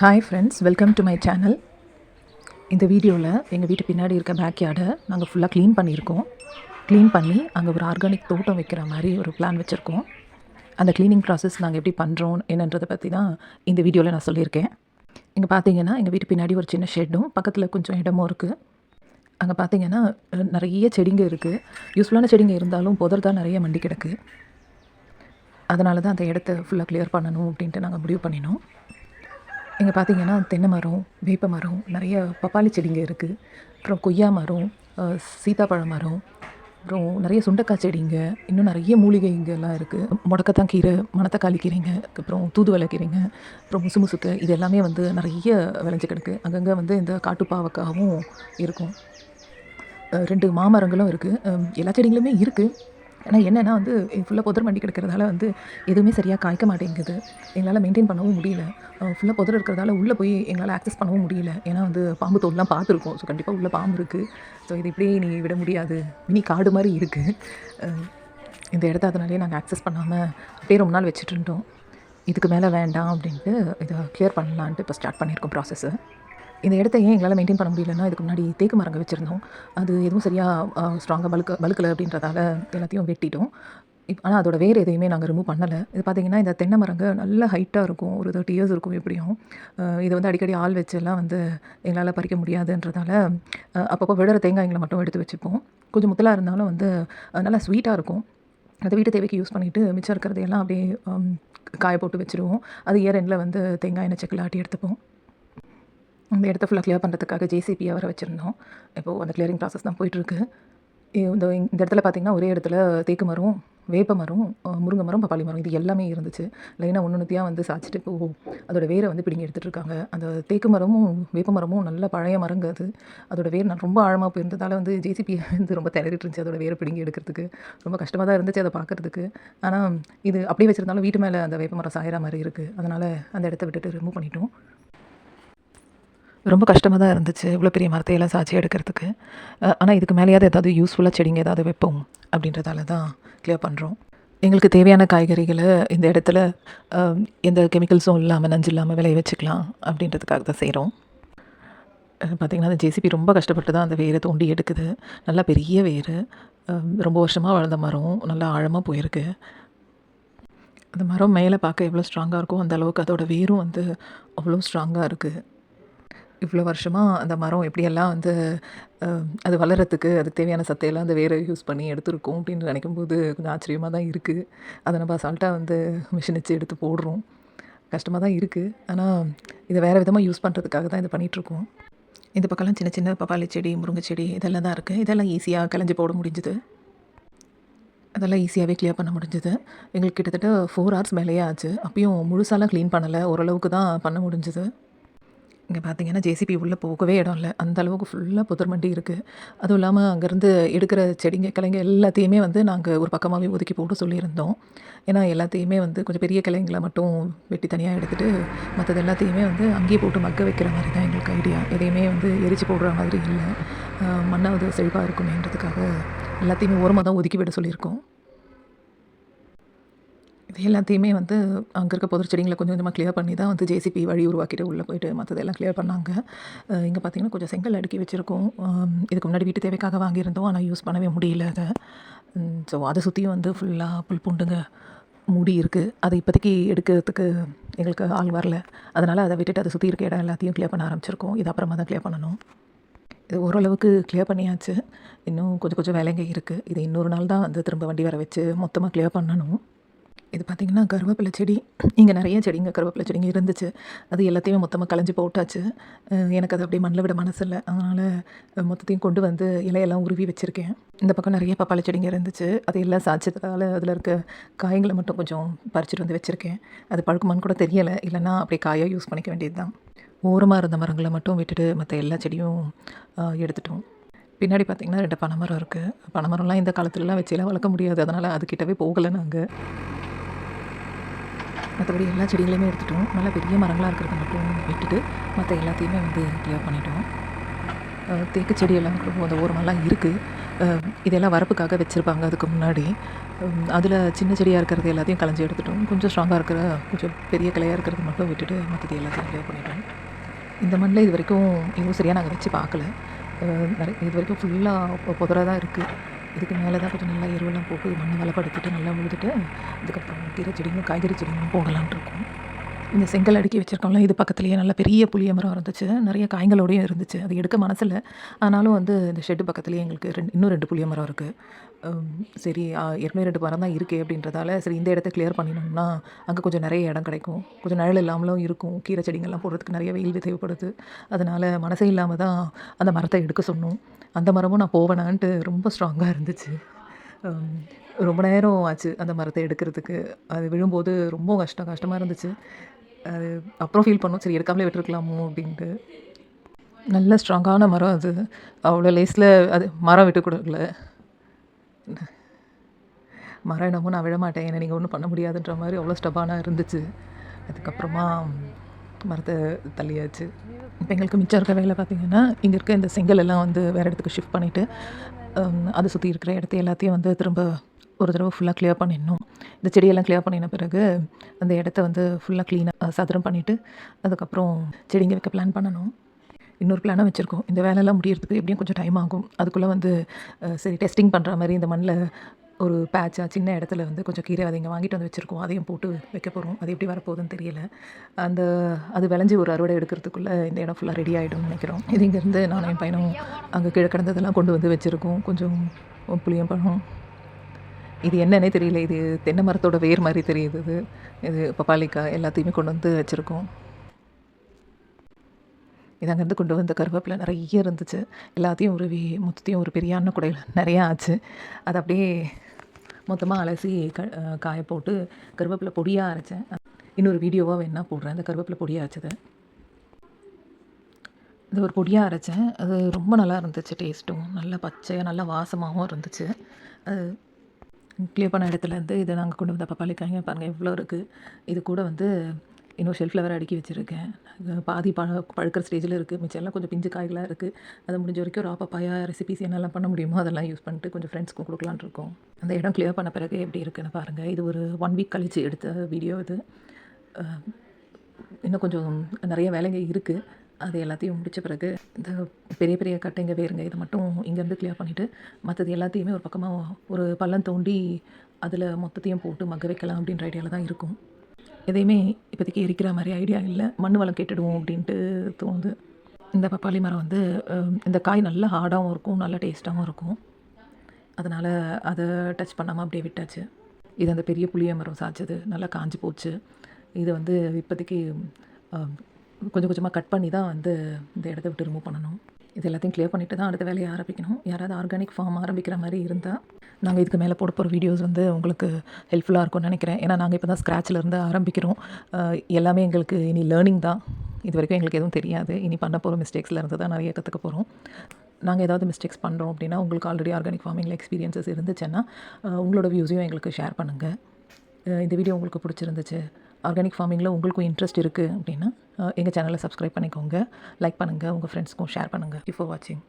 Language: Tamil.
Hi friends welcome to my channel இந்த வீடியோவில் எங்கள் வீட்டு பின்னாடி இருக்க பேக்யார்டை நாங்கள் ஃபுல்லாக க்ளீன் பண்ணியிருக்கோம். க்ளீன் பண்ணி அங்கே ஒரு ஆர்கானிக் தோட்டம் வைக்கிற மாதிரி ஒரு பிளான் வச்சுருக்கோம். அந்த க்ளீனிங் ப்ராசஸ் நாங்கள் எப்படி பண்ணுறோம் என்னன்றதை பற்றி தான் இந்த வீடியோவில் நான் சொல்லியிருக்கேன். இங்கே பார்த்தீங்கன்னா எங்கள் வீட்டு பின்னாடி ஒரு சின்ன ஷெட்டும் பக்கத்தில் கொஞ்சம் இடமும் இருக்குது அங்கே பார்த்தீங்கன்னா நிறைய செடிங்க இருக்குது யூஸ்ஃபுல்லான செடிங்க இருந்தாலும் புதர் தான் நிறைய மண்டி கிடக்கு. அதனால தான் அந்த இடத்த ஃபுல்லாக க்ளியர் பண்ணணும் அப்படின்ட்டு நாங்கள் முடிவு பண்ணினோம். இங்கே பார்த்தீங்கன்னா தென்னை மரம் வேப்ப மரம் நிறைய பப்பாளி செடிங்க இருக்குது அப்புறம் கொய்யா மரம் சீதாப்பழ மரம் அப்புறம் நிறைய சுண்டக்காய் செடிங்க இன்னும் நிறைய மூலிகைங்கெல்லாம் இருக்குது முடக்கத்தான் கீரை மணத்தக்காளி கீரைங்க அப்புறம் தூதுவளை கீரைங்க அப்புறம் முசு முசுக்கு இது எல்லாமே வந்து நிறைய விளைஞ்சு கிடக்கு. அங்கங்கே வந்து இந்த காட்டுப்பாவக்காவும் இருக்கும். ரெண்டு மாமரங்களும் இருக்குது எல்லா செடிங்களுமே இருக்குது ஆனால் என்னென்னா வந்து ஃபுல்லாக புதர் மண்டி கிடக்கிறதால வந்து எதுவுமே சரியாக காய்க்க மாட்டேங்குது. எங்களால் மெயின்டைன் பண்ணவும் முடியல. ஃபுல்லாக புதர் இருக்கிறதால உள்ளே போய் எங்களால் ஆக்சஸ் பண்ணவும் முடியல. ஏன்னா வந்து பாம்பு தோல்லாம் பார்த்துருக்கோம். ஸோ கண்டிப்பாக உள்ளே பாம்பு இருக்குது ஸோ இது இப்படியே நீ விட முடியாது. மினி காடு மாதிரி இருக்குது இந்த இடத்த அதனாலே நாங்கள் ஆக்சஸ் பண்ணாமல் அப்படியே ரொம்ப நாள் வச்சுட்டு இருந்தோம். இதுக்கு மேலே வேண்டாம் அப்படின்ட்டு இதை கிளியர் பண்ணலான்ட்டு இப்போ ஸ்டார்ட் பண்ணியிருக்கோம் ப்ராசஸ்ஸு இந்த இடத்த ஏன் எங்களால் மெயின்டைன் பண்ண முடியலன்னா இதுக்கு முன்னாடி தேக்கு மரங்க வச்சுருந்தோம். அது எதுவும் சரியாக ஸ்ட்ராங்காக பழுக்க பழுக்கலை அப்படின்றதால எல்லாத்தையும் வெட்டிட்டோம். இப் ஆனால் அதோட வேறு எதையுமே நாங்கள் ரிமூவ் பண்ணலை. இது பார்த்தீங்கன்னா இந்த தென்னை மரங்க நல்ல ஹைட்டாக இருக்கும். ஒரு தேர்ட்டி இயர்ஸ் இருக்கும் எப்படியும். இதை வந்து அடிக்கடி ஆள் வச்செல்லாம் வந்து எங்களால் பறிக்க முடியாதுன்றதால அப்பப்போ விடுற தேங்காய்களை மட்டும் எடுத்து வச்சுப்போம். கொஞ்சம் முத்தலாக இருந்தாலும் வந்து நல்லா ஸ்வீட்டாக இருக்கும். அதை வீட்டு தேவைக்கு யூஸ் பண்ணிவிட்டு மிச்சம் இருக்கிறதையெல்லாம் அப்படியே காய போட்டு வச்சுருவோம். அது இயர் எண்டில் வந்து தேங்காய் எண்ணெய் செக்கில் ஆட்டி எடுத்துப்போம். இந்த இடத்த ஃபுல்லாக கிளியர் பண்ணுறதுக்காக ஜேசிபியை வர வச்சுருந்தோம். இப்போது அந்த கிளியரிங் ப்ராசஸ் தான் போயிட்டுருக்கு. இந்த இந்த இடத்துல பார்த்திங்கன்னா ஒரே இடத்துல தேக்கு மரம் வேப்ப மரம் முருங்கை மரம் பப்பாளி மரம் இது எல்லாமே இருந்துச்சு. லைனாக ஒன்று ஒன்றுத்தையாக வந்து சாய்ச்சிட்டு போகும் அதோட வேரை வந்து பிடிங்கி எடுத்துகிட்டு இருக்காங்க. அந்த தேக்கு மரமும் வேப்ப மரமும் நல்ல பழைய மரங்க அது. அதோட வேர் நான் ரொம்ப ஆழமாக போயிருந்ததால் வந்து ஜேசிபி வந்து ரொம்ப திணறிட்டு இருந்துச்சு அதோட வேரை பிடுங்கி எடுக்கிறதுக்கு. ரொம்ப கஷ்டமாக தான் இருந்துச்சு அதை பார்க்குறதுக்கு ஆனால் இது அப்படியே வச்சுருந்தாலும் வீட்டு மேலே அந்த வேப்ப மரம் சாயிற மாதிரி இருக்குது அதனால் அந்த இடத்த விட்டுட்டு ரிமூவ் பண்ணிட்டோம். ரொம்ப கஷ்டமாக தான் இருந்துச்சு இவ்வளோ பெரிய மரத்தையெல்லாம் சாட்சி எடுக்கிறதுக்கு. ஆனால் இதுக்கு மேலேயாவது ஏதாவது யூஸ்ஃபுல்லாக செடிங்க ஏதாவது வைப்போம் அப்படின்றதால தான் கிளியர் பண்ணுறோம் எங்களுக்கு தேவையான காய்கறிகளை இந்த இடத்துல எந்த கெமிக்கல்ஸும் இல்லாமல் நஞ்சு இல்லாமல் விளைய வச்சுக்கலாம் அப்படின்றதுக்காக தான் செய்கிறோம் பார்த்திங்கன்னா அந்த ஜேசிபி ரொம்ப கஷ்டப்பட்டு தான் அந்த வேரை தோண்டி எடுக்குது. நல்லா பெரிய வேர். ரொம்ப வருஷமாக வளர்ந்த மரம். நல்லா ஆழமாக போயிருக்கு. அந்த மரம் மேலே பார்க்க எவ்வளோ ஸ்ட்ராங்காக இருக்கோ அந்த அளவுக்கு அதோட வேரும் வந்து அவ்வளோ ஸ்ட்ராங்காக இருக்குது இவ்வளோ வருஷமாக அந்த மரம் எப்படியெல்லாம் வந்து அது வளர்கிறதுக்கு அதுக்கு தேவையான சத்தையெல்லாம் அந்த வேறு யூஸ் பண்ணி எடுத்துருக்கோம் அப்படின்னு நினைக்கும்போது கொஞ்சம் ஆச்சரியமாக தான் இருக்குது அதை நம்ம அசால்ட்டாக வந்து மிஷின் வச்சு எடுத்து போடுறோம். கஷ்டமாக தான் இருக்குது ஆனால் இதை வேறு விதமாக யூஸ் பண்ணுறதுக்காக தான் இதை பண்ணிகிட்ருக்கோம் இந்த பக்கம்லாம் சின்ன சின்ன பப்பாளி செடி முருங்கை செடி இதெல்லாம் தான் இருக்குது இதெல்லாம் ஈஸியாக கலைஞ்சி போட முடிஞ்சுது. அதெல்லாம் ஈஸியாகவே கிளியர் பண்ண முடிஞ்சுது. எங்களுக்கு கிட்டத்தட்ட ஃபோர் ஹவர்ஸ் மேலேயே ஆச்சு. அப்பயும் முழுசாலாம் க்ளீன் பண்ணலை. ஓரளவுக்கு தான் பண்ண முடிஞ்சுது. இங்கே பார்த்தீங்கன்னா ஜேசிபி உள்ளே போகவே இடம் இல்லை. அந்த அளவுக்கு ஃபுல்லாக புதர் மண்டி இருக்குது அதுவும் இல்லாமல் அங்கேருந்து எடுக்கிற செடிங்க கிளைங்க எல்லாத்தையுமே வந்து நாங்கள் ஒரு பக்கமாகவே ஒதுக்கி போட்டு சொல்லியிருந்தோம். ஏன்னா எல்லாத்தையுமே வந்து கொஞ்சம் பெரிய கிளைங்களை மட்டும் வெட்டி தனியாக எடுத்துகிட்டு மற்றது எல்லாத்தையுமே வந்து அங்கேயே போட்டு மக்க வைக்கிற மாதிரி தான் எங்களுக்கு ஐடியா. எதையுமே வந்து எரிச்சு போடுற மாதிரி இல்லை. மண்ணாவது செழிப்பாக இருக்குமேன்றதுக்காக எல்லாத்தையுமே ஓரமாக தான் ஒதுக்கி விட சொல்லியிருக்கோம். எல்லாத்தையுமே வந்து அங்கே இருக்க புதர் செடிங்களை கொஞ்சம் கொஞ்சமாக கிளியர் பண்ணி தான் வந்து ஜேசிபி வழி உருவாக்கிட்டு உள்ளே போயிட்டு மற்றதெல்லாம் கிளியர் பண்ணாங்க. இங்கே பார்த்தீங்கன்னா கொஞ்சம் செங்கல் அடுக்கி வச்சுருக்கோம். இதுக்கு முன்னாடி வீட்டு தேவைக்காக வாங்கியிருந்தோம். ஆனால் யூஸ் பண்ணவே முடியல அதை. ஸோ அதை சுற்றியும் வந்து ஃபுல்லாக புல் பூண்டுங்க மூடி இருக்குது அதை இப்போதைக்கு எடுக்கிறதுக்கு எங்களுக்கு ஆள் வரல. அதனால் அதை விட்டுட்டு அதை சுற்றி இருக்க இடம் எல்லாத்தையும் கிளியர் பண்ண ஆரம்பிச்சிருக்கோம். இது அப்புறமா தான் கிளியர் பண்ணணும். இது ஓரளவுக்கு கிளியர் பண்ணியாச்சு. இன்னும் கொஞ்சம் கொஞ்சம் வேலைங்க இருக்குது இது இன்னொரு நாள் தான் வந்து திரும்ப வண்டி வர வச்சு மொத்தமாக கிளியர் பண்ணணும். இது பார்த்திங்கன்னா கருவேப்பிலை செடி. இங்கே நிறைய செடிங்க கருவேப்பிலை செடிங்க இருந்துச்சு. அது எல்லாத்தையுமே மொத்தமாக களைஞ்சி போட்டாச்சு. எனக்கு அது அப்படியே மண்ணில் விட மனசு இல்லை அதனால் மொத்தத்தையும் கொண்டு வந்து இலையெல்லாம் உருவி வச்சுருக்கேன். இந்த பக்கம் நிறைய பப்பாளி செடிங்க இருந்துச்சு. அது எல்லாம் சாய்ச்சதுனால அதில் இருக்க காய்களை மட்டும் கொஞ்சம் பறிச்சுட்டு வந்து வச்சுருக்கேன். அது பழுக்குமான்னு கூட தெரியலை. இல்லைன்னா அப்படியே காயாக யூஸ் பண்ணிக்க வேண்டியது தான் ஓரமாக இருந்த மரங்களை மட்டும் விட்டுட்டு மற்ற எல்லா செடியும் எடுத்துட்டோம். பின்னாடி பார்த்திங்கன்னா ரெண்டு பனைமரம் இருக்குது பனைமரம்லாம் இந்த காலத்துலலாம் வச்செல்லாம் வளர்க்க முடியாது. அதனால் அதுக்கிட்டவே போகலை நாங்கள் மற்றபடி எல்லா செடிகளையுமே எடுத்துட்டோம். நல்லா பெரிய மரங்களாக இருக்கிறத மட்டும் விட்டுட்டு மற்ற எல்லாத்தையுமே வந்து கிளியர் பண்ணிட்டோம். தேக்கு செடியெல்லாம் அந்த ஓரமெல்லாம் இருக்குது இதெல்லாம் வரப்புக்காக வச்சுருப்பாங்க அதுக்கு முன்னாடி. அதில் சின்ன செடியாக இருக்கிறது எல்லாத்தையும் களைஞ்சி எடுத்துட்டோம். கொஞ்சம் ஸ்ட்ராங்காக இருக்கிற கொஞ்சம் பெரிய கிளையாக இருக்கிறது மட்டும் விட்டுட்டு மற்றது எல்லாத்தையும் க்ளியர் பண்ணிட்டோம். இந்த மண்ணில் இது வரைக்கும் எதுவும் சரியாக நாங்கள் வச்சு பார்க்கல. நிறைய இது வரைக்கும் ஃபுல்லாக புதராக தான் இருக்குது இதுக்கு மேலே தான் கொஞ்சம் நல்லா எருவெல்லாம் போட்டு மண்ணை வளப்படுத்திட்டு நல்லா உழுதுட்டு அதுக்கப்புறம் கீரை செடிங்களும் காய்கறி செடிங்களும் போடலான்ட்டு இருக்கோம். இந்த செங்கல் அடுக்கி வச்சுருக்கோம்ல இது பக்கத்துலேயே நல்ல பெரிய புளிய மரம் இருந்துச்சு. நிறைய காய்களோடையும் இருந்துச்சு. அது எடுக்க மனசில் ஆனாலும் வந்து இந்த ஷெட்டு பக்கத்துலேயே எங்களுக்கு ரெண்டு இன்னும் ரெண்டு புளிய மரம் இருக்குது சரி ஆ, ஏற்கனவே ரெண்டு மரம் தான் இருக்கே அப்படின்றதால சரி இந்த இடத்த கிளியர் பண்ணினோம்னா அங்கே கொஞ்சம் நிறைய இடம் கிடைக்கும். கொஞ்சம் நிழல் இல்லாமலும் இருக்கும். கீரை செடிங்கள்லாம் போடுறதுக்கு நிறைய வெயில் தேவைப்படுது அதனால் மனசே இல்லாமல் தான் அந்த மரத்தை எடுக்க சொன்னோம். அந்த மரமும் நான் போவேனான்ட்டு ரொம்ப ஸ்ட்ராங்காக இருந்துச்சு. ரொம்ப நேரம் ஆச்சு அந்த மரத்தை எடுக்கிறதுக்கு. அது விழும்போது ரொம்ப கஷ்டம் கஷ்டமாக இருந்துச்சு. அது அப்புறம் ஃபீல் பண்ணோம் சரி எடுக்காமலே விட்டுருக்கலாமோ அப்படின்ட்டு. நல்ல ஸ்ட்ராங்கான மரம் அது. அவ்வளோ லேஸில் அது மரம் விட்டு கொடுக்கல. மரம் என்னமோ நான் விடமாட்டேன். ஏன்னா என்னை நீங்கள் ஒன்றும் பண்ண முடியாதுன்ற மாதிரி அவ்வளோ ஸ்டபானாக இருந்துச்சு. அதுக்கப்புறமா மரத்தை தள்ளியாச்சு. இப்போ எங்களுக்கு மிச்சம் இருக்க வேலை பார்த்திங்கன்னா இங்கே இருக்க இந்த செங்கல் எல்லாம் வந்து வேறு இடத்துக்கு ஷிஃப்ட் பண்ணிவிட்டு அதை சுற்றி இருக்கிற இடத்த எல்லாத்தையும் வந்து திரும்ப ஒரு தடவை ஃபுல்லாக க்ளியர் பண்ணிடணும். இந்த செடியெல்லாம் க்ளியர் பண்ணின பிறகு அந்த இடத்த வந்து ஃபுல்லாக க்ளீனாக சதுரம் பண்ணிவிட்டு அதுக்கப்புறம் செடிங்க வைக்க பிளான் பண்ணணும். இன்னொரு பிளானாக வச்சுருக்கோம். இந்த வேலையெல்லாம் முடியறதுக்கு எப்படியும் கொஞ்சம் டைம் ஆகும். அதுக்குள்ளே வந்து சரி டெஸ்டிங் பண்ணுற மாதிரி இந்த மண்ணில் ஒரு பேட்சாக சின்ன இடத்துல வந்து கொஞ்சம் கீரை விதைங்க வாங்கிட்டு வந்து வச்சுருக்கோம். அதையும் போட்டு வைக்க போகிறோம் அது எப்படி வரப்போகுதுன்னு தெரியல. அந்த அது விளைஞ்சி ஒரு அறுவடை எடுக்கிறதுக்குள்ளே இந்த இடம் ஃபுல்லாக ரெடி ஆகிடும்னு நினைக்கிறோம். இது இங்கேருந்து நானும் என் பையனும் அங்கே கீழே கிடந்ததெல்லாம் கொண்டு வந்து வச்சுருக்கோம். கொஞ்சம் புளியம் பழம் இது என்னன்னே தெரியல. இது தென்னை மரத்தோட வேர் மாதிரி தெரியுது. இது இது பப்பாளிக்காய் எல்லாத்தையுமே கொண்டு வந்து வச்சுருக்கோம். இது அங்கேருந்து கொண்டு வந்த கருவேப்பிலை நிறைய இருந்துச்சு. எல்லாத்தையும் உருவி மொத்தத்தையும் ஒரு பெரிய அன்ன குடையில் நிறையா ஆச்சு. அது அப்படியே மொத்தமாக அலசி க காய போட்டு கருவேப்பிலை பொடியாக அரைச்சேன். இன்னொரு வீடியோவாக வேணால் போடுறேன். அந்த கருவேப்பிலை பொடியாக அரைச்சது. இது ஒரு பொடியாக அரைச்சேன். அது ரொம்ப நல்லா இருந்துச்சு டேஸ்ட்டும். நல்லா பச்சையாக நல்லா வாசமாகவும் இருந்துச்சு. அது க்ளியர் பண்ண இடத்துலேருந்து இதை நாங்கள் கொண்டு வந்த பழிக்காங்க பாருங்கள் எவ்வளோ இருக்குது இது கூட வந்து இன்னும் ஷெல்ஃபில் வேறு அடுக்கி வச்சுருக்கேன். பாதி பழ பழுக்கிற ஸ்டேஜில் இருக்குது மிச்சம் எல்லாம் கொஞ்சம் பிஞ்சு காய்களாக இருக்குது அதை முடிஞ்ச வரைக்கும் ஒரு ஆப்பப்பாயா ரெசிபிஸ் என்னெல்லாம் பண்ண முடியுமோ அதெல்லாம் யூஸ் பண்ணிட்டு கொஞ்சம் ஃப்ரெண்ட்ஸ்க்கும் கொடுக்கலான்னு இருக்கோம். அந்த இடம் க்ளியர் பண்ண பிறகு எப்படி இருக்குன்னு பாருங்கள் இது ஒரு ஒன் வீக் கழித்து எடுத்த வீடியோ இது. இன்னும் கொஞ்சம் நிறைய வேலைங்க இருக்குது அது எல்லாத்தையும் முடித்த பிறகு இந்த பெரிய பெரிய கட்டைங்க வேறுங்க இதை மட்டும் இங்கேருந்து கிளியர் பண்ணிவிட்டு மற்றது எல்லாத்தையுமே ஒரு பக்கமாக ஒரு பள்ளம் தோண்டி அதில் மொத்தத்தையும் போட்டு மக்க வைக்கலாம் அப்படின்ற ஐடியாவில் தான் இருக்கும். எதையுமே இப்போதைக்கு எரிக்கிற மாதிரி ஐடியா இல்லை. மண் வளம் கேட்டுடுவோம் அப்படின்ட்டு தோணுது. இந்த பப்பாளி மரம் வந்து இந்த காய் நல்லா ஹார்டாகவும் இருக்கும் நல்லா டேஸ்ட்டாகவும் இருக்கும். அதனால் அதை டச் பண்ணாமல் அப்படியே விட்டாச்சு. இது அந்த பெரிய புளிய மரம் சாய்ச்சது நல்லா காஞ்சு போச்சு. இது வந்து இப்போதைக்கு கொஞ்சம் கொஞ்சமாக கட் பண்ணி தான் வந்து இந்த இடத்த விட்டு ரிமூவ் பண்ணணும். இது எல்லாத்தையும் க்ளியர் பண்ணிட்டு தான் அடுத்த வேலையை ஆரம்பிக்கணும். யாராவது ஆர்கானிக் ஃபார்ம் ஆரம்பிக்கிற மாதிரி இருந்தால் நாங்கள் இதுக்கு மேலே போட போகிற வீடியோஸ் வந்து உங்களுக்கு ஹெல்ப்ஃபுல்லாக இருக்கும்னு நினைக்கிறேன். ஏன்னா நாங்கள் இப்போ தான் ஸ்க்ராட்சிலேருந்து ஆரம்பிக்கிறோம். எல்லாமே எங்களுக்கு இனி லேர்னிங் தான். இது வரைக்கும் எங்களுக்கு எதுவும் தெரியாது. இனி பண்ண போகிற மிஸ்டேக்ஸில் இருந்து தான் நிறைய கற்றுக்க போகிறோம் நாங்கள் ஏதாவது மிஸ்டேக்ஸ் பண்ணுறோம் அப்படின்னா உங்களுக்கு ஆல்ரெடி ஆர்கானிக் ஃபார்மிங்கில் எக்ஸ்பீரியன்ஸஸ் இருந்துச்சுன்னா உங்களோட வியூஸையும் எங்களுக்கு ஷேர் பண்ணுங்கள் இந்த வீடியோ உங்களுக்கு பிடிச்சிருந்துச்சு ஆர்கானிக் ஃபார்மிங்கில் உங்களுக்கும் இன்ட்ரெஸ்ட் இருக்குது அப்படின்னா எங்கள் சேனலை சப்ஸ்கிரைப் பண்ணிக்கோங்க லைக் பண்ணுங்கள் உங்கள் ஃப்ரெண்ட்ஸ்க்கும் ஷேர் பண்ணுங்கள் இப்போ வாட்சிங்